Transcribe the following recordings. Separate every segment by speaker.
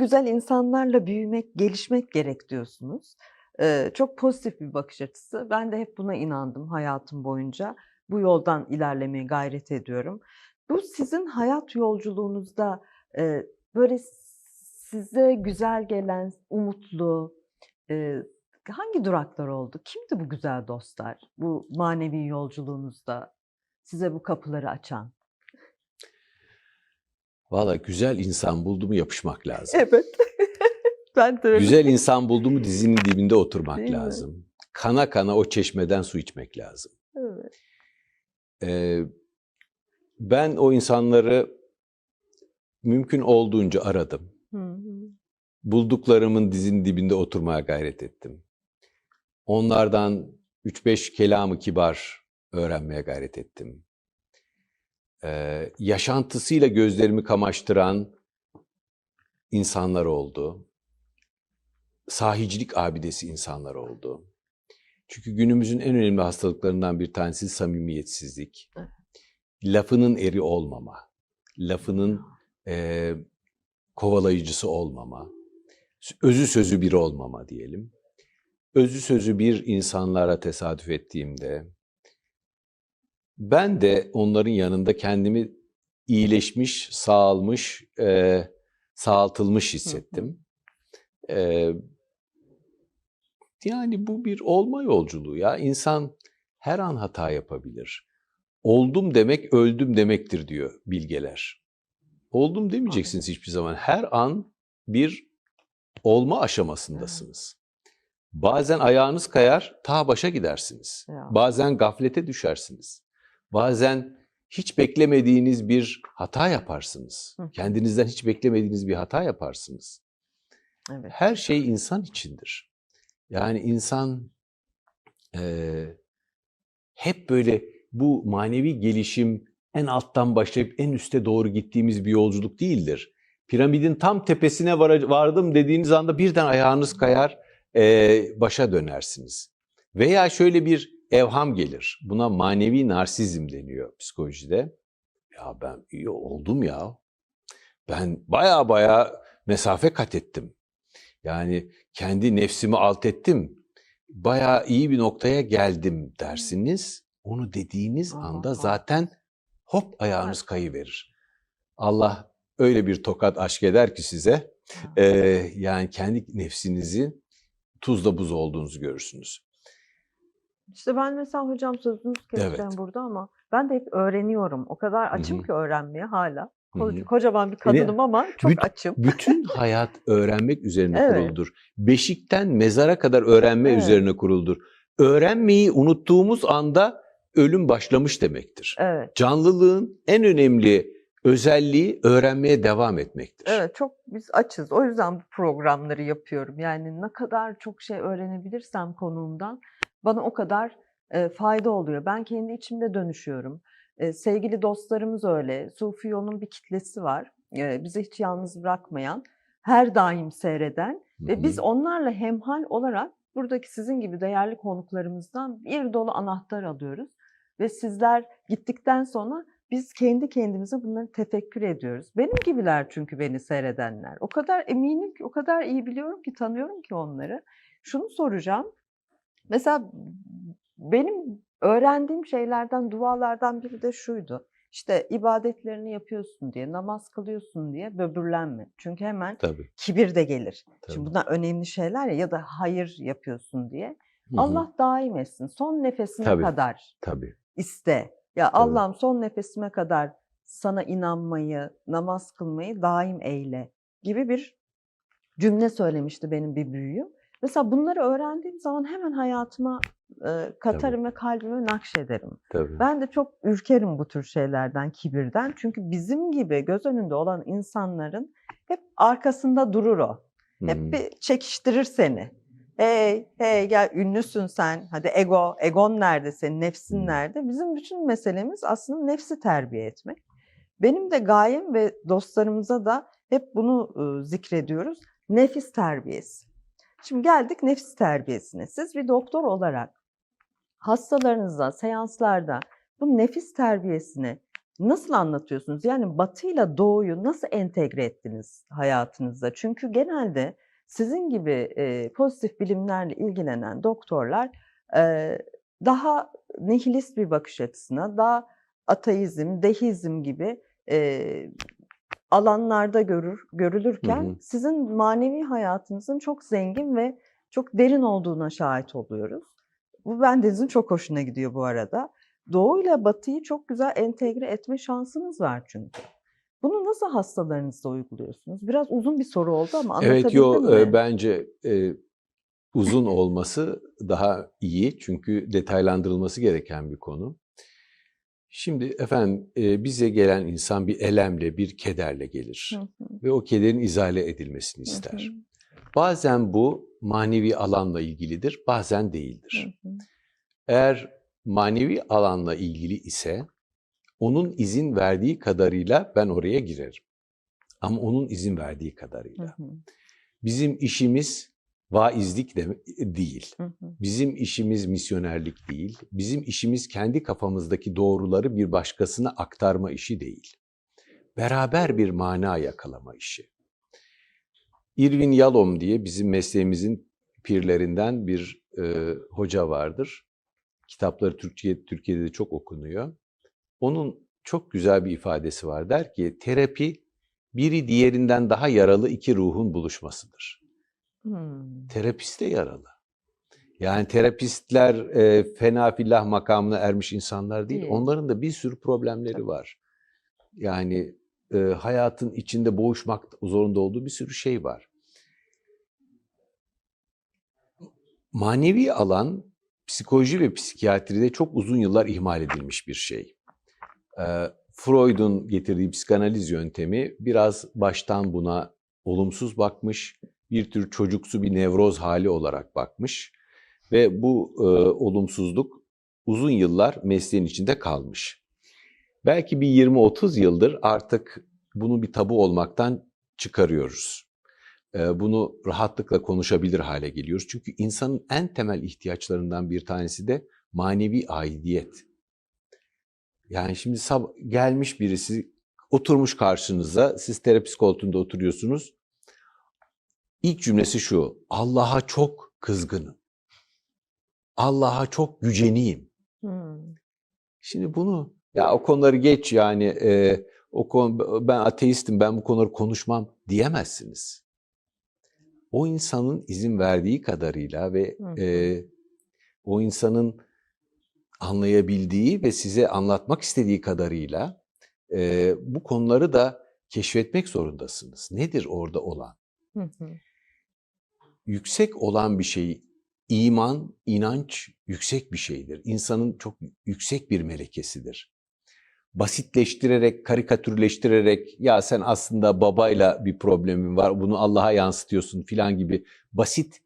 Speaker 1: güzel insanlarla büyümek, gelişmek gerek diyorsunuz. Eee, çok pozitif bir bakış açısı. Ben de hep buna inandım hayatım boyunca. Bu yoldan ilerlemeye gayret ediyorum. Bu sizin hayat yolculuğunuzda, eee, böyle size güzel gelen, umutlu, eee, hangi duraklar oldu? Kimdi bu güzel dostlar? Bu manevi yolculuğunuzda size bu kapıları açan?
Speaker 2: Valla güzel insan buldu mu yapışmak lazım.
Speaker 1: Evet. Ben de öyle.
Speaker 2: Güzel insan buldu mu dizinin dibinde oturmak
Speaker 1: Değil mi?
Speaker 2: lazım. Kana kana o çeşmeden su içmek lazım.
Speaker 1: Evet.
Speaker 2: Ee, ben o insanları mümkün olduğunca aradım.
Speaker 1: Hı hı.
Speaker 2: Bulduklarımın dizinin dibinde oturmaya gayret ettim. Onlardan 3-5 kelamı kibar öğrenmeye gayret ettim. Ee, yaşantısıyla gözlerimi kamaştıran insanlar oldu. Sahicilik abidesi insanlar oldu. Çünkü günümüzün en önemli hastalıklarından bir tanesi samimiyetsizlik. Lafının eri olmama, lafının eee, kovalayıcısı olmama, özü sözü bir olmama diyelim. Özü sözü bir insanlara tesadüf ettiğimde ben de onların yanında kendimi iyileşmiş, sağalmış, eee, sağaltılmış hissettim. Eee, yani bu bir olma yolculuğu ya. İnsan her an hata yapabilir. Oldum demek öldüm demektir diyor bilgeler. Oldum demeyeceksiniz hiçbir zaman. Her an bir olma aşamasındasınız. Bazen ayağınız kayar, ta başa gidersiniz. Bazen gaflete düşersiniz. Bazen hiç beklemediğiniz bir hata yaparsınız.
Speaker 1: Hı.
Speaker 2: Kendinizden hiç beklemediğiniz bir hata yaparsınız.
Speaker 1: Evet.
Speaker 2: Her şey insan içindir. Yani insan eee, hep böyle bu manevi gelişim en alttan başlayıp en üste doğru gittiğimiz bir yolculuk değildir. Piramidin tam tepesine vara- vardım dediğiniz anda birden ayağınız kayar, eee, başa dönersiniz. Veya şöyle bir evham gelir. Buna manevi narsizm deniyor psikolojide. Ya ben iyi oldum ya. Ben baya baya mesafe kat ettim. Yani kendi nefsimi alt ettim. Bayağı iyi bir noktaya geldim dersiniz. Onu dediğiniz anda zaten hop ayağınız kayıverir. Allah öyle bir tokat aşk eder ki size. Ee, yani kendi nefsinizin tuzla buz olduğunuzu görürsünüz.
Speaker 1: İşte ben mesela hocam sözünüzü keseceğim
Speaker 2: Evet.
Speaker 1: burada ama ben de hep öğreniyorum. O kadar açım
Speaker 2: hı.
Speaker 1: ki öğrenmeye hala.
Speaker 2: Hı
Speaker 1: Ko-
Speaker 2: hı.
Speaker 1: Kocaman bir kadınım ama çok
Speaker 2: Büt-
Speaker 1: açım.
Speaker 2: Bütün hayat öğrenmek üzerine
Speaker 1: Evet.
Speaker 2: kuruludur. Beşikten mezara kadar öğrenme
Speaker 1: Evet.
Speaker 2: üzerine kuruludur. Öğrenmeyi unuttuğumuz anda ölüm başlamış demektir.
Speaker 1: Evet.
Speaker 2: Canlılığın en önemli özelliği öğrenmeye devam etmektir.
Speaker 1: Evet çok biz açız. O yüzden bu programları yapıyorum. Yani ne kadar çok şey öğrenebilirsem konuğumdan bana o kadar e, fayda oluyor. Ben kendi içimde dönüşüyorum. E, sevgili dostlarımız öyle. Sufi yolun bir kitlesi var. E, bizi hiç yalnız bırakmayan, her daim seyreden
Speaker 2: Hı
Speaker 1: ve biz onlarla hemhal olarak buradaki sizin gibi değerli konuklarımızdan bir dolu anahtar alıyoruz. Ve sizler gittikten sonra biz kendi kendimize bunları tefekkür ediyoruz. Benim gibiler çünkü beni seyredenler. O kadar eminim ki, o kadar iyi biliyorum ki, tanıyorum ki onları. Şunu soracağım. Mesela benim öğrendiğim şeylerden, dualardan biri de şuydu. İşte ibadetlerini yapıyorsun diye, namaz kılıyorsun diye böbürlenme. Çünkü hemen
Speaker 2: Tabii.
Speaker 1: kibir de gelir.
Speaker 2: tabii.
Speaker 1: Şimdi bunlar önemli şeyler ya ya da hayır yapıyorsun diye.
Speaker 2: Hı hı.
Speaker 1: Allah daim etsin. Son nefesine
Speaker 2: Tabii.
Speaker 1: kadar
Speaker 2: Tabii.
Speaker 1: iste. Ya Allah'ım son nefesime kadar sana inanmayı, namaz kılmayı daim eyle gibi bir cümle söylemişti benim bir büyüğüm. Mesela bunları öğrendiğim zaman hemen hayatıma e, katarım ve kalbime nakşederim.
Speaker 2: Tabii.
Speaker 1: Ben de çok ürkerim bu tür şeylerden, kibirden. Çünkü bizim gibi göz önünde olan insanların hep arkasında durur o. Hep bir çekiştirir seni. Hey, hey gel ünlüsün sen. Hadi ego, egon nerede senin, nefsin
Speaker 2: Hmm.
Speaker 1: nerede? Bizim bütün meselemiz aslında nefsi terbiye etmek. Benim de gayem ve dostlarımıza da hep bunu e, zikrediyoruz. Nefis terbiyesi. Şimdi geldik nefis terbiyesine. Siz bir doktor olarak hastalarınıza, seanslarda bu nefis terbiyesini Nasıl anlatıyorsunuz? Yani Batı'yla Doğu'yu nasıl entegre ettiniz hayatınızda? Çünkü genelde sizin gibi e, pozitif bilimlerle ilgilenen doktorlar e, daha nihilist bir bakış açısına, daha ateizm, deizm gibi e, alanlarda görür görülürken
Speaker 2: Hı hı.
Speaker 1: sizin manevi hayatınızın çok zengin ve çok derin olduğuna şahit oluyoruz. Bu bendenizin çok hoşuna gidiyor bu arada. Doğu ile Batı'yı çok güzel entegre etme şansınız var çünkü. Bunu nasıl hastalarınızda uyguluyorsunuz? Biraz uzun bir soru oldu ama
Speaker 2: Evet,
Speaker 1: anlatabildim
Speaker 2: yo
Speaker 1: mi?
Speaker 2: e, bence e, uzun olması daha iyi çünkü detaylandırılması gereken bir konu. Şimdi efendim e, bize gelen insan bir elemle, bir kederle gelir
Speaker 1: Hı hı,
Speaker 2: ve o kederin izale edilmesini
Speaker 1: hı
Speaker 2: ister.
Speaker 1: hı,
Speaker 2: Bazen bu manevi alanla ilgilidir, bazen
Speaker 1: hı
Speaker 2: değildir.
Speaker 1: hı.
Speaker 2: Eğer manevi alanla ilgili ise onun izin verdiği kadarıyla ben oraya girerim. Ama onun izin verdiği
Speaker 1: Hı
Speaker 2: kadarıyla.
Speaker 1: hı,
Speaker 2: Bizim işimiz vaizlik de değil.
Speaker 1: hı hı.
Speaker 2: Bizim işimiz misyonerlik değil. Bizim işimiz kendi kafamızdaki doğruları bir başkasına aktarma işi değil. Beraber bir mana yakalama işi. Irvin Yalom diye bizim mesleğimizin pirlerinden bir e, hoca vardır. Kitapları Türkiye, Türkiye'de de çok okunuyor. Onun çok güzel bir ifadesi var. Der ki terapi biri diğerinden daha yaralı iki ruhun buluşmasıdır.
Speaker 1: Hmm.
Speaker 2: Terapist de yaralı. Yani terapistler e, fena fillah makamına ermiş insanlar değil.
Speaker 1: Değil.
Speaker 2: Onların da bir sürü problemleri
Speaker 1: Tabii.
Speaker 2: var. Yani e, hayatın içinde boğuşmak zorunda olduğu bir sürü şey var. Manevi alan psikoloji ve psikiyatride çok uzun yıllar ihmal edilmiş bir şey. E, Freud'un getirdiği psikanaliz yöntemi biraz baştan buna olumsuz bakmış, bir tür çocuksu bir nevroz hali olarak bakmış ve bu e, olumsuzluk uzun yıllar mesleğin içinde kalmış. Belki bir 20-30 yıldır artık bunu bir tabu olmaktan çıkarıyoruz. E, bunu rahatlıkla konuşabilir hale geliyoruz. Çünkü insanın en temel ihtiyaçlarından bir tanesi de manevi aidiyet. Yani şimdi sab- gelmiş birisi oturmuş karşınıza, siz terapist koltuğunda oturuyorsunuz. İlk cümlesi şu, Allah'a çok kızgınım. Allah'a çok güceniyim.
Speaker 1: Hmm.
Speaker 2: Şimdi bunu, ya o konuları geç yani, e, o konu, ben ateistim, ben bu konuları konuşmam diyemezsiniz. O insanın izin verdiği kadarıyla ve e, o insanın anlayabildiği ve size anlatmak istediği kadarıyla e, bu konuları da keşfetmek zorundasınız. Nedir orada olan?
Speaker 1: Hı hı.
Speaker 2: Yüksek olan bir şey, iman, inanç yüksek bir şeydir. İnsanın çok yüksek bir melekesidir. Basitleştirerek, karikatürleştirerek ya sen aslında babayla bir problemin var, bunu Allah'a yansıtıyorsun filan gibi basit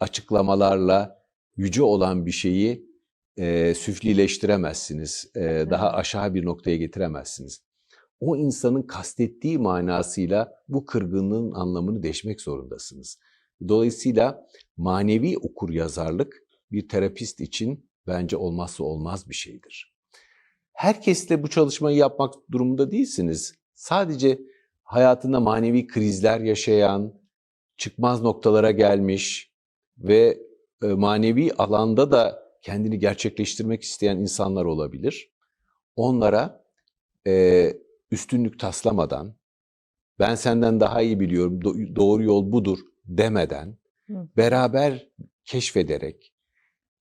Speaker 2: açıklamalarla yüce olan bir şeyi e, süflileştiremezsiniz. E, daha aşağı bir noktaya getiremezsiniz. O insanın kastettiği manasıyla bu kırgınlığın anlamını deşmek zorundasınız. Dolayısıyla manevi okur yazarlık bir terapist için bence olmazsa olmaz bir şeydir. Herkesle bu çalışmayı yapmak durumunda değilsiniz. Sadece hayatında manevi krizler yaşayan, çıkmaz noktalara gelmiş ve e, manevi alanda da kendini gerçekleştirmek isteyen insanlar olabilir. Onlara e, üstünlük taslamadan, ben senden daha iyi biliyorum, do- doğru yol budur demeden, beraber keşfederek,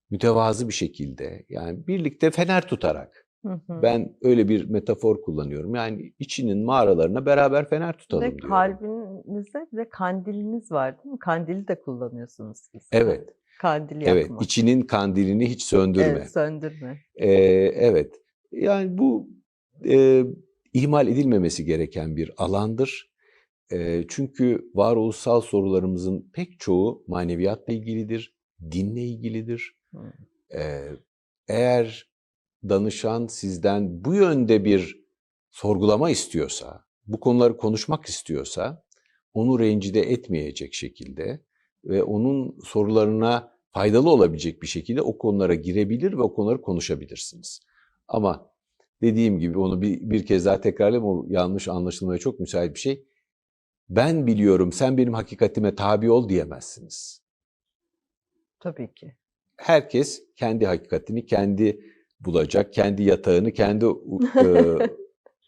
Speaker 2: mütevazı bir şekilde, yani birlikte fener tutarak,
Speaker 1: Hı hı.
Speaker 2: ben öyle bir metafor kullanıyorum. Yani içinin mağaralarına beraber fener tutalım
Speaker 1: Ve
Speaker 2: diyorum.
Speaker 1: kalbinizde bir de kandiliniz var değil mi? Kandili de kullanıyorsunuz siz.
Speaker 2: Evet,
Speaker 1: Kandil
Speaker 2: evet.
Speaker 1: yakma.
Speaker 2: İçinin kandilini hiç söndürme.
Speaker 1: Evet, söndürme.
Speaker 2: Ee, evet. Yani bu e, ihmal edilmemesi gereken bir alandır. Çünkü varoluşsal sorularımızın pek çoğu maneviyatla ilgilidir, dinle ilgilidir. Eğer danışan sizden bu yönde bir sorgulama istiyorsa, bu konuları konuşmak istiyorsa, onu rencide etmeyecek şekilde ve onun sorularına faydalı olabilecek bir şekilde o konulara girebilir ve o konuları konuşabilirsiniz. Ama dediğim gibi onu bir, bir kez daha tekrarlayayım o yanlış anlaşılmaya çok müsait bir şey. Ben biliyorum sen benim hakikatime tabi ol diyemezsiniz.
Speaker 1: Tabii ki.
Speaker 2: Herkes kendi hakikatini kendi bulacak, kendi yatağını kendi e,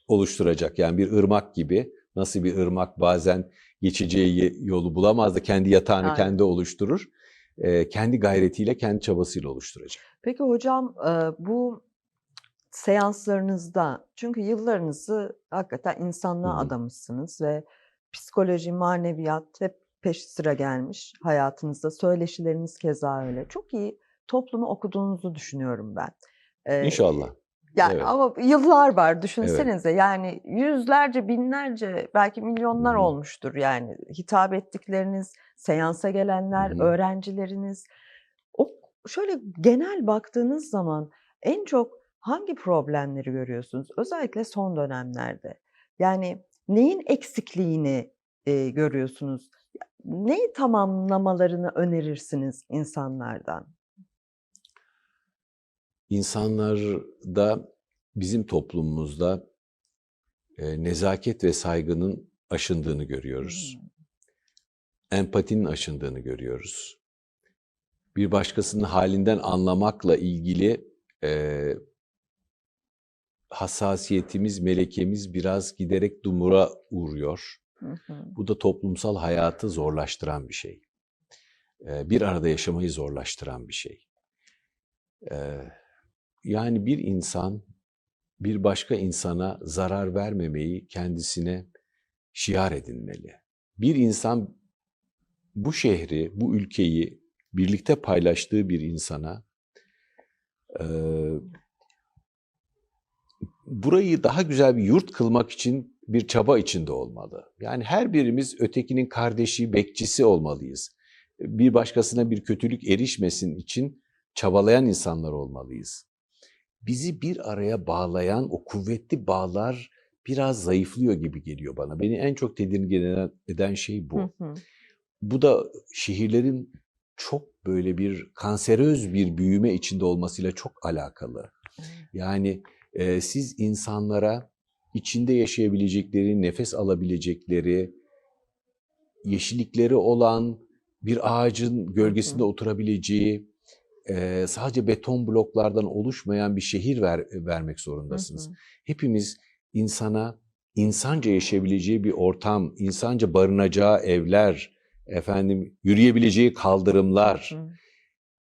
Speaker 2: oluşturacak. Yani bir ırmak gibi nasıl bir ırmak bazen geçeceği yolu bulamaz da kendi yatağını
Speaker 1: Aynen.
Speaker 2: kendi oluşturur. E, kendi gayretiyle, kendi çabasıyla oluşturacak.
Speaker 1: Peki hocam e, bu seanslarınızda çünkü yıllarınızı hakikaten insanlığa
Speaker 2: Hı hı.
Speaker 1: adamışsınız ve psikoloji, maneviyat hep peş sıra gelmiş hayatınızda. Söyleşileriniz keza öyle. Çok iyi toplumu okuduğunuzu düşünüyorum ben. E,
Speaker 2: İnşallah.
Speaker 1: Yani
Speaker 2: Evet.
Speaker 1: ama yıllar var düşünsenize yani yüzlerce binlerce belki milyonlar
Speaker 2: Hı hı.
Speaker 1: olmuştur yani hitap ettikleriniz, seansa gelenler,
Speaker 2: Hı hı.
Speaker 1: öğrencileriniz. O şöyle genel baktığınız zaman en çok hangi problemleri görüyorsunuz? Özellikle son dönemlerde. Yani neyin eksikliğini e, görüyorsunuz? Neyi tamamlamalarını önerirsiniz insanlardan?
Speaker 2: İnsanlarda, bizim toplumumuzda e, nezaket ve saygının aşındığını görüyoruz.
Speaker 1: Hmm.
Speaker 2: Empatinin aşındığını görüyoruz. Bir başkasının halinden anlamakla ilgili e, hassasiyetimiz, melekemiz biraz giderek dumura uğruyor.
Speaker 1: Hı hı.
Speaker 2: Bu da toplumsal hayatı zorlaştıran bir şey. E, bir arada yaşamayı zorlaştıran bir şey. E, yani bir insan bir başka insana zarar vermemeyi kendisine şiar edinmeli. Bir insan bu şehri, bu ülkeyi birlikte paylaştığı bir insana e, burayı daha güzel bir yurt kılmak için bir çaba içinde olmalı. Yani her birimiz ötekinin kardeşi, bekçisi olmalıyız. Bir başkasına bir kötülük erişmesin için çabalayan insanlar olmalıyız. Bizi bir araya bağlayan o kuvvetli bağlar biraz zayıflıyor gibi geliyor bana. Beni en çok tedirgin eden, şey bu.
Speaker 1: Hı hı.
Speaker 2: Bu da şehirlerin çok böyle bir kanseröz bir büyüme içinde olmasıyla çok alakalı. Yani e, siz insanlara içinde yaşayabilecekleri, nefes alabilecekleri, yeşillikleri olan bir ağacın gölgesinde oturabilieceği, e, sadece beton bloklardan oluşmayan bir şehir ver, vermek zorundasınız.
Speaker 1: Hı hı.
Speaker 2: Hepimiz insana insanca yaşayabileceği bir ortam, insanca barınacağı evler, efendim yürüyebileceği kaldırımlar,
Speaker 1: Hı.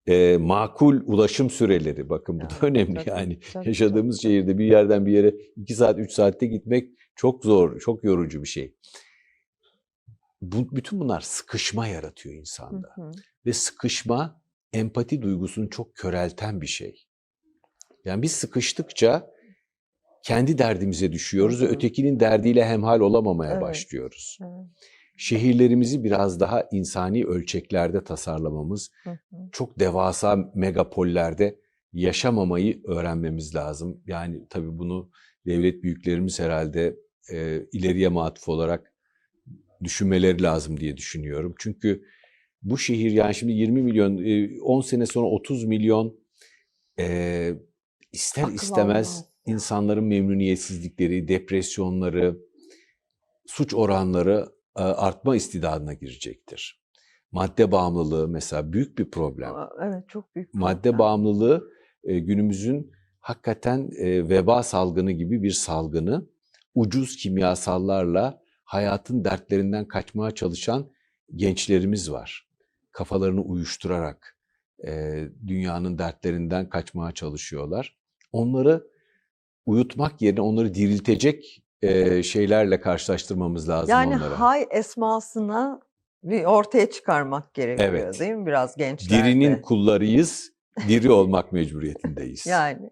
Speaker 2: E, makul ulaşım süreleri bakın bu da önemli
Speaker 1: tabii,
Speaker 2: yani.
Speaker 1: tabii,
Speaker 2: Yaşadığımız şehirde bir yerden bir yere 2 saat 3 saatte gitmek çok zor, çok yorucu bir şey. Bu, bütün bunlar sıkışma yaratıyor
Speaker 1: Hı
Speaker 2: insanda.
Speaker 1: hı.
Speaker 2: Ve sıkışma empati duygusunu çok körelten bir şey. Yani biz sıkıştıkça kendi derdimize düşüyoruz
Speaker 1: Hı
Speaker 2: ve
Speaker 1: hı.
Speaker 2: ötekinin derdiyle hemhal olamamaya
Speaker 1: Evet.
Speaker 2: başlıyoruz.
Speaker 1: Evet.
Speaker 2: Şehirlerimizi biraz daha insani ölçeklerde tasarlamamız,
Speaker 1: Hı hı.
Speaker 2: çok devasa megapollerde yaşamamayı öğrenmemiz lazım. Yani tabii bunu devlet büyüklerimiz herhalde e, ileriye matuf olarak düşünmeleri lazım diye düşünüyorum. Çünkü bu şehir yani şimdi 20 milyon, e, 10 sene sonra 30 milyon e, ister
Speaker 1: Akıl
Speaker 2: istemez
Speaker 1: almaz.
Speaker 2: insanların memnuniyetsizlikleri, depresyonları, suç oranları artma istidadına girecektir. Madde bağımlılığı mesela büyük bir problem.
Speaker 1: Aa, Evet çok büyük
Speaker 2: Madde
Speaker 1: problem.
Speaker 2: bağımlılığı e, günümüzün hakikaten e, veba salgını gibi bir salgını ucuz kimyasallarla hayatın dertlerinden kaçmaya çalışan gençlerimiz var. Kafalarını uyuşturarak e, dünyanın dertlerinden kaçmaya çalışıyorlar. Onları uyutmak yerine onları diriltecek e, şeylerle karşılaştırmamız lazım
Speaker 1: Yani
Speaker 2: onlara.
Speaker 1: hay esmasına bir ortaya çıkarmak gerekiyor
Speaker 2: Evet.
Speaker 1: değil mi biraz gençlerde?
Speaker 2: Dirinin kullarıyız, diri olmak mecburiyetindeyiz.
Speaker 1: Yani